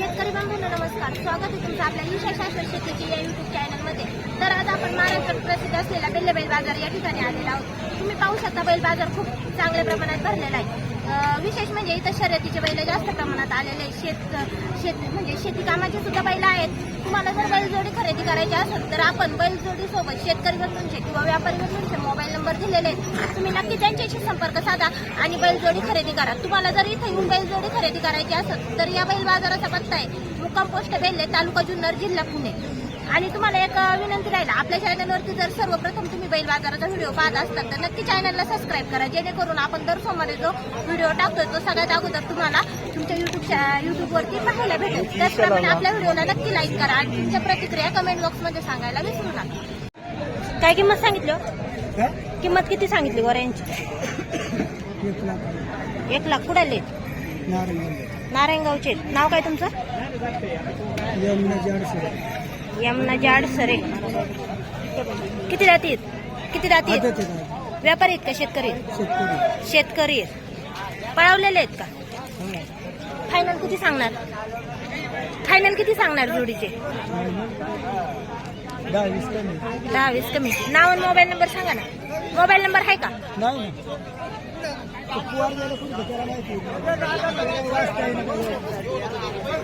शेतकरी बंधूंनो नमस्कार. स्वागत आहे तुमचं आपल्या ईशा शास्त्र शेतीची या युट्यूब चॅनलमध्ये तर आज आपण महाराष्ट्रात प्रसिद्ध असलेला बेल्ले बैल बाजार या ठिकाणी आलेला आहोत. तुम्ही पाहू शकता बैल बाजार खूप चांगल्या प्रमाणात भरलेला आहे. विशेष म्हणजे इथं शर्यतीचे बैल जास्त प्रमाणात आलेले आहेत. शेत शेती म्हणजे शेती कामाचे सुद्धा बैल आहेत. तुम्हाला जर बैलजोडी खरेदी करायची असेल तर आपण बैलजोडी सोबत शेतकरी बंधूंचे म्हणजे किंवा व्यापारी बंधूंचे म्हणजे मोबाईल नंबर दिलेले आहेत. तुम्ही नक्की त्यांच्याशी संपर्क साधा आणि बैलजोडी खरेदी करा. तुम्हाला जर इथे येऊन बैलजोडी खरेदी करायची असेल तर या बैल बाजाराचा पत्ता आहे. मुक्काम पोस्ट बेल्ले तालुका जुन्नर जिल्हा पुणे. आणि तुम्हाला एक विनंती राहील. आपल्या चॅनलवरती जर सर्वप्रथम तुम्ही बैल बाजाराचा व्हिडिओ पाहत असतात तर नक्की चॅनलला सबस्क्राईब करा. जेणेकरून आपण दर सोमवारी जो व्हिडिओ टाकतोय तो सगळ्यात अगोदर तुम्हाला तुमच्या युट्यूब युट्यूबवरती पाहायला भेटेल. त्याचप्रमाणे आपल्या व्हिडिओला नक्की लाईक करा आणि तुमच्या प्रतिक्रिया कमेंट बॉक्समध्ये सांगायला विसरू नका. काय किंमत सांगितली हो? किंमत किती सांगितली गोऱ्यांची एक लाख. एक लाख. कुडाले? नारंग नारायणगावचे नाव काय तुमचं? यमुना जाड सरे. किती राहतील किती आहे व्यापारी आहेत का शेतकरी? शेतकरी. पळवलेले आहेत का? फायनल किती सांगणार? फायनल किती सांगणार जोडीचे? दहा वीस कमी. नाव आणि मोबाईल नंबर सांगा ना. मोबाईल नंबर आहे का? नाही ना तो पुवार गेला कुठे भेटायला माहिती वाचता येईना काही.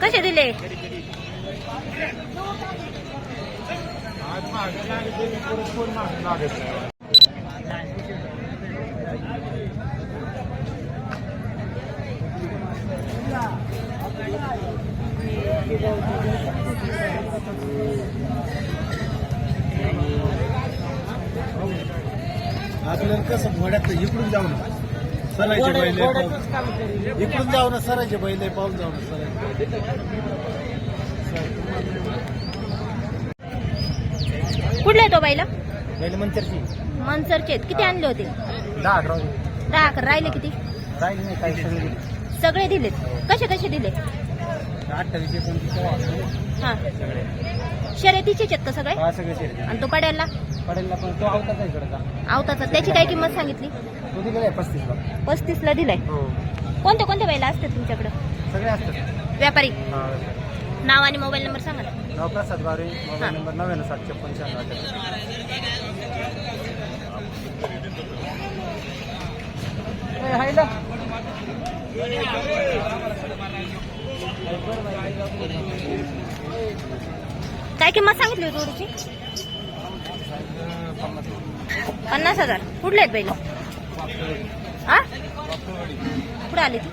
कसे दिले? आपल्याला कसं घोड्यात इकडून जाऊ ना सरायचे बैल. इकडून जाऊ ना सरायचे बैल पाहून जाऊ ना सरायचे कुठले तो बाईला बैल मंचरची. मनसरचे आहेत. किती आणले होते? दहा अकरा दहा अकरा. राहिले किती? राहील नाही काही सगळे सगळे दिलेत? कसे कसे दिले? अठ्ठावीस एकोणतीस हा. शर्यतीचेच आहेत का सगळे? हा आणि तो पड्याला? पडेल पण तो आवताच आहे इकडचा. आवताचा. त्याची काय किंमत सांगितली? तो आहे पस्तीसला. पस्तीसला दिलाय. हो. कोणत्या कोणत्या बैला असतात तुमच्याकडं? सगळे असतात. व्यापारी. हा. नाव आणि मोबाईल नंबर सांगा ना. नवप्रसाद बारे हा. मोबाईल नंबर नव्याण्णव सातशे पंच्याण्णव. अठ्ठ्याहत्तर. काय किंमत सांगितली होती जोडीची पन्नास हजार. कुठले आहेत बैल? हा कुठं आली ती?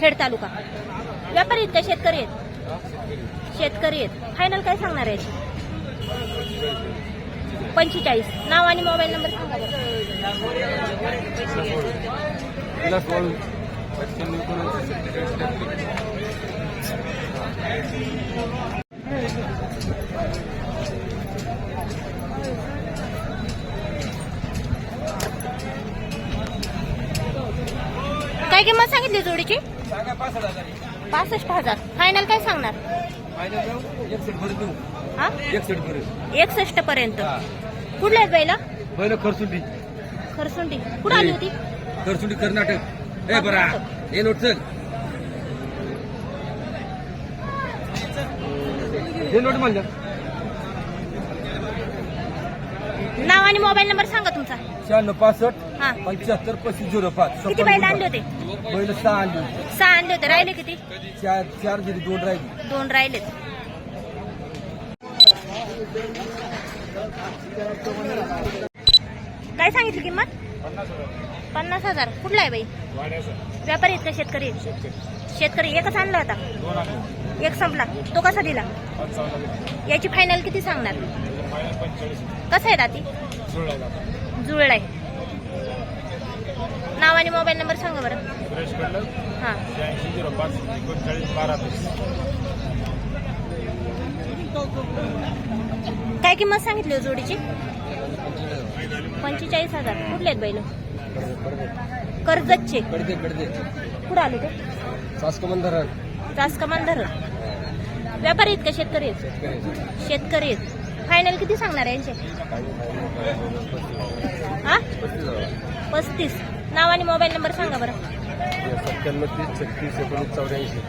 खेड तालुका. व्यापारी आहेत का? शेतकरी आहेत? शेतकरी आहेत. फायनल काय सांगणार आहे पंचेचाळीस. नाव आणि मोबाईल नंबर सांगा काय किंमत सांगितली जोडीची? पासष्ट हजार. फायनल काय सांगणार? हा? एकसष्ट पर्यंत. कुठल्या आहेत बैला? पहिलं खरसुंडी. खरसुंडी. कुठं आली होती? खरसुंडी कर्नाटक. ए बरा. हे नोट चल. हे नोट म्हणलं नाव आणि मोबाईल नंबर सांगा तुमचा. शहाण्णव पासष्ट हा. पंच्याहत्तर पस्तीस झिरो पाच. किती बैल आणले होते? पहिलं सहा आणली होती. सहा आणले होते. राहिले किती? चार चार दिली दोन राहिली. दोन राहिलेत काय सांगितली किंमत? पन्नास हजार. कुठला आहे बाई? व्यापारी आहेत का शेतकरी? आहेत? शेतकरी. एकच आणला होता. एक संपला. तो कसा दिला? याची फायनल किती सांगणार? कसं आहे दाती? जुळलाय नाव आणि मोबाईल नंबर सांगा बरं. सुरेश कडलं हां. शहाऐंशी झिरो पाच एकोणचाळीस बारा तीस काय किंमत सांगितली हो जोडीची? पंचेचाळीस हजार. कुठले आहेत बैल? कर्जतचे. कडते कडते कुठं आले ते? सासकमन धरण. जास्त कमान धरण. व्यापारी आहेत का? शेतकरी आहेत? शेतकरी आहेत. फायनल किती सांगणार आहे यांचे? हा पस्तीस. नाव आणि मोबाईल नंबर सांगा बरं सत्त्याण्णव तीस छत्तीस एकोणीस चौऱ्याऐंशी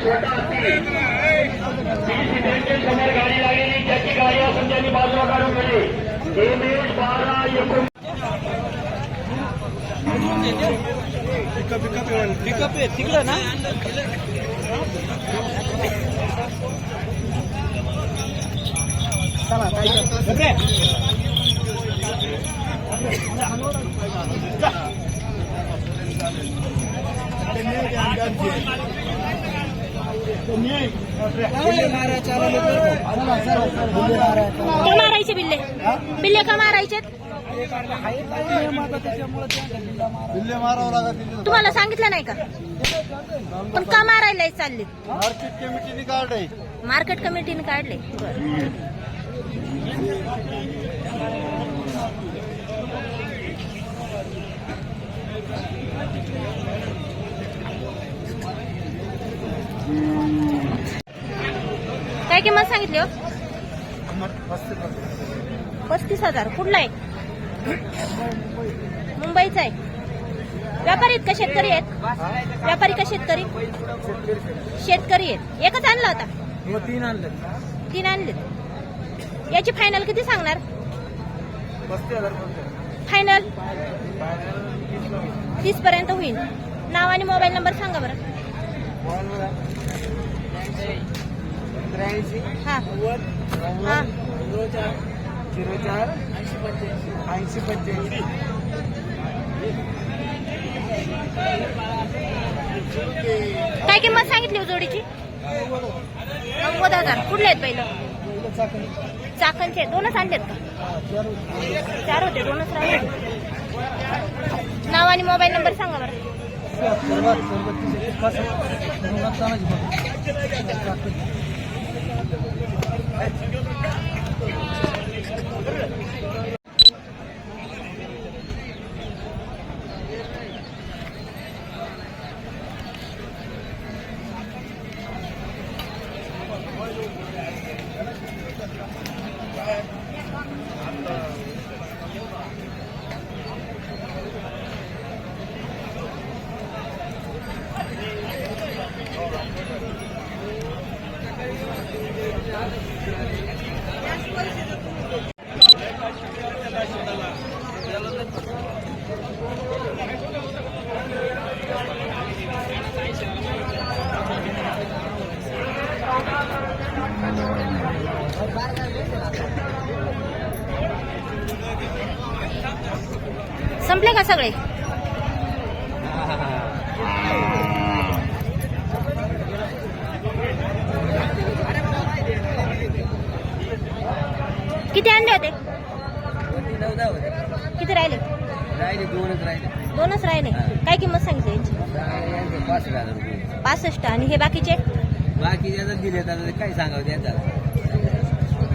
छोटा गाडी लगे त्याची गाडी असून त्यांनी बाजूला పికప్ తిగలనా Thank you. का मारायचे बिल्ले. बिल्ले का मारायचे? बिल्ले मारावं लागत तुम्हाला सांगितलं नाही का? पण का मारायला चालले? मार्केट कमिटीने आहे मार्केट कमिटीने काढले. बरं काय किंमत सांगितली हो? पस्तीस हजार. कुठला आहे? मुंबईचा आहे. व्यापारी आहेत का? शेतकरी आहेत? व्यापारी का शेतकरी? शेतकरी आहेत. एकच आणला होता? तीन आणले. तीन आणले. याची फायनल किती सांगणार? फायनल तीस पर्यंत होईल. नाव आणि मोबाईल नंबर सांगा बरं. त्र्याऐंशी हा झिरो चार ऐंशी पंच्याऐंशी काय किंमत सांगितली हो जोडीची? नव्वद हजार. कुठले आहेत पहिलं? चाकणचे. दोनच आणलेत का? चार होते. दोनच राहिले. नाव आणि मोबाईल नंबर सांगा बरं. असलेल्या सर्वात सरबत्तीचे खास रघुनाथ तानाजी बाबा संपले का सगळे? किती अंडे होते? किती राहिले? राहिले दोनच राहिले. दोनच राहिले काय किंमत सांगितली यांची? पासष्ट. आणि हे बाकीचे? दिले काय सांगावं त्यांचा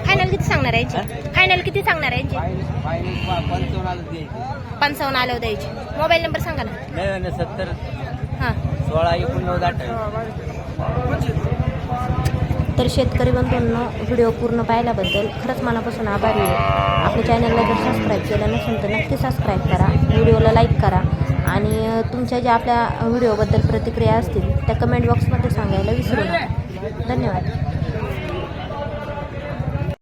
फायनल किती सांगणार आहे यांची? फायनल किती सांगणार आहे यांची पंचावन्न आलं द्यायचे पंचावन्न आल्यावर द्यायची. मोबाईल नंबर सांगा ना. नव्याण्णव सत्तर हां. सोळा एकोणनव्वद अठ्ठावीस. तर शेतकरी बंधूंनो व्हिडिओ पूर्ण पाहिल्याबद्दल खरंच मनापासून आभारी आहे. आपल्या चॅनलला जर सबस्क्राईब केलं नसेल तर नक्की सबस्क्राईब करा. व्हिडिओला लाईक करा. आणि तुमच्या ज्या आपल्या व्हिडिओबद्दल प्रतिक्रिया असतील त्या कमेंट बॉक्समध्ये सांगायला विसरू नका. धन्यवाद.